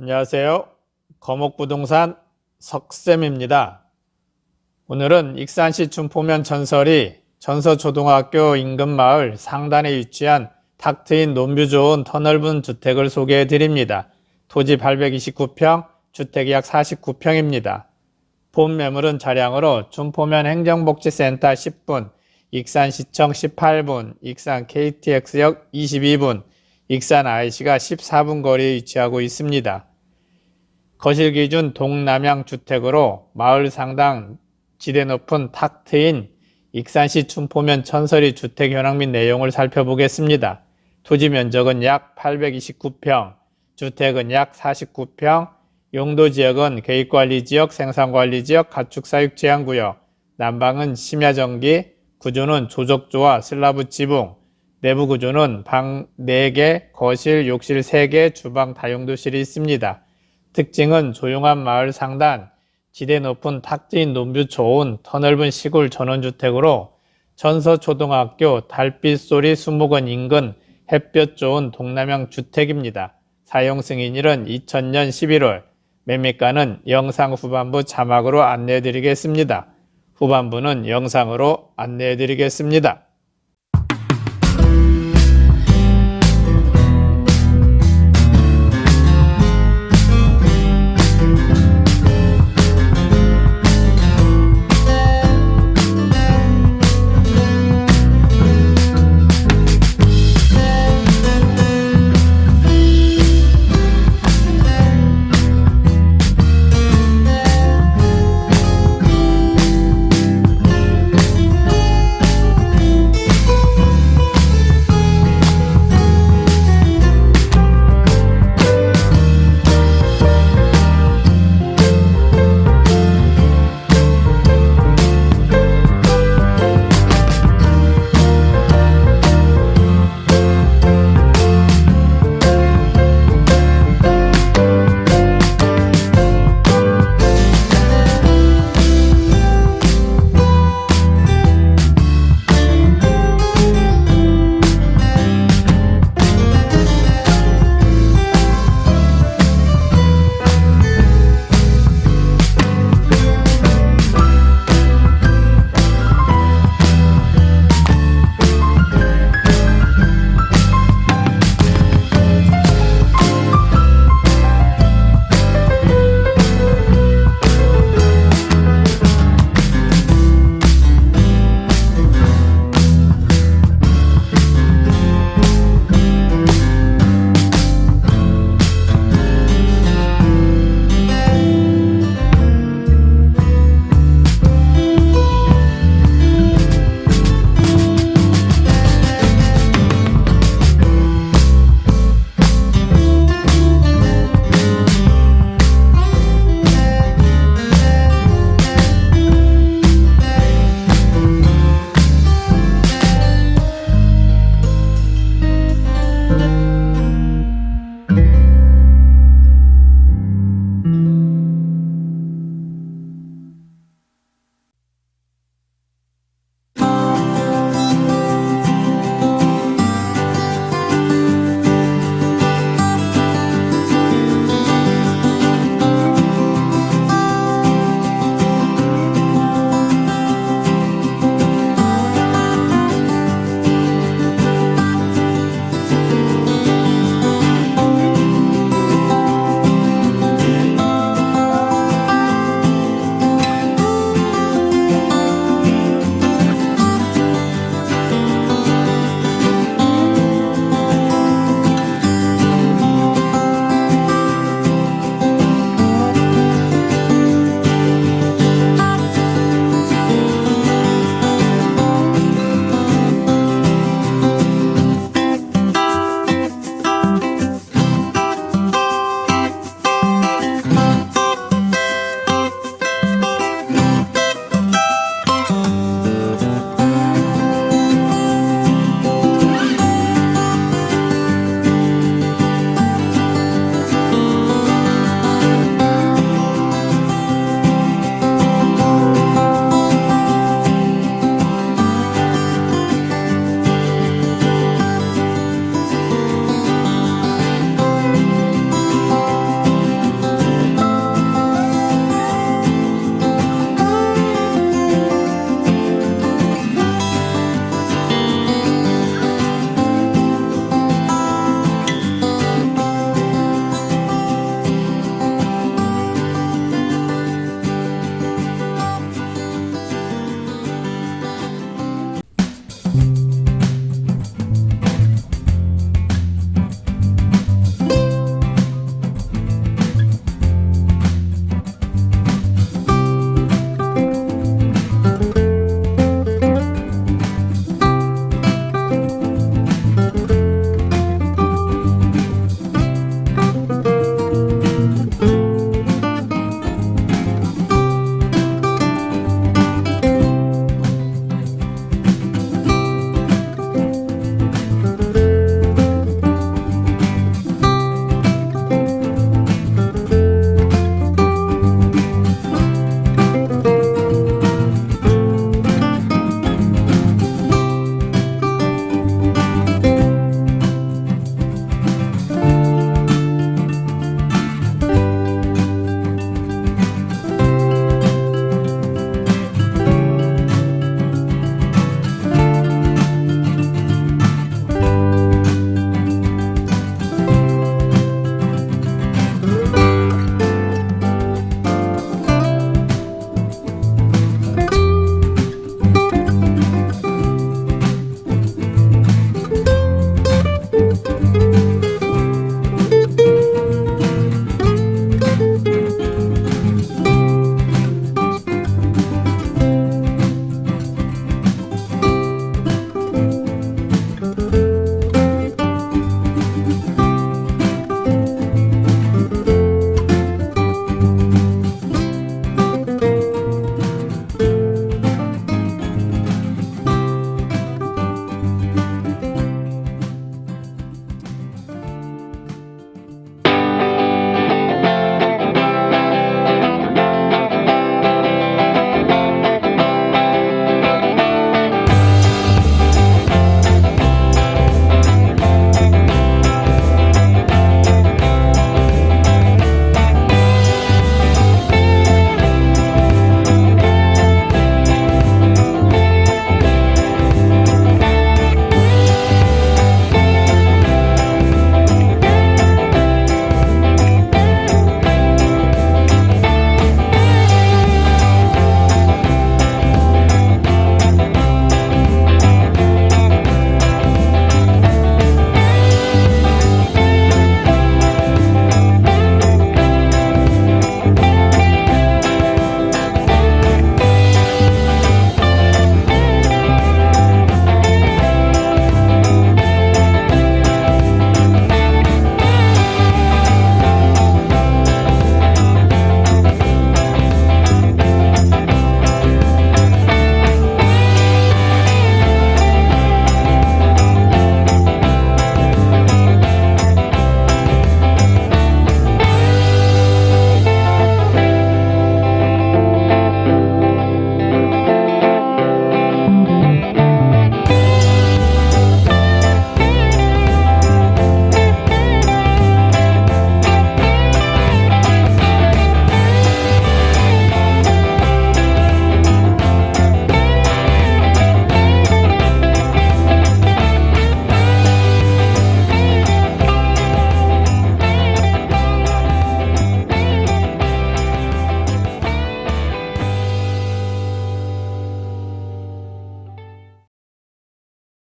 안녕하세요. 거목부동산 석쌤입니다. 오늘은 익산시 춘포면 전설이 전서초등학교 인근 마을 상단에 위치한 탁 트인 논뷰 좋은 터넓은 주택을 소개해 드립니다. 토지 829평, 주택이 약 49평입니다. 본 매물은 차량으로 춘포면 행정복지센터 10분, 익산시청 18분, 익산 KTX역 22분, 익산 IC가 14분 거리에 위치하고 있습니다. 거실 기준 동남향 주택으로 마을 상당 지대 높은 탁 트인 익산시 춘포면 천설이 주택 현황 및 내용을 살펴보겠습니다. 토지 면적은 약 829평, 주택은 약 49평, 용도 지역은 계획관리 지역, 생산관리 지역, 가축사육 제한구역, 난방은 심야전기, 구조는 조적조와 슬라브 지붕, 내부 구조는 방 4개, 거실, 욕실 3개, 주방 다용도실이 있습니다. 특징은 조용한 마을 상단, 지대 높은 탁 트인 논뷰 좋은 터넓은 시골 전원주택으로 전서초등학교 달빛 소리 수목원 인근 햇볕 좋은 동남향 주택입니다. 사용 승인일은 2000년 11월, 매매가는 영상 후반부 자막으로 안내해 드리겠습니다. 후반부는 영상으로 안내해 드리겠습니다.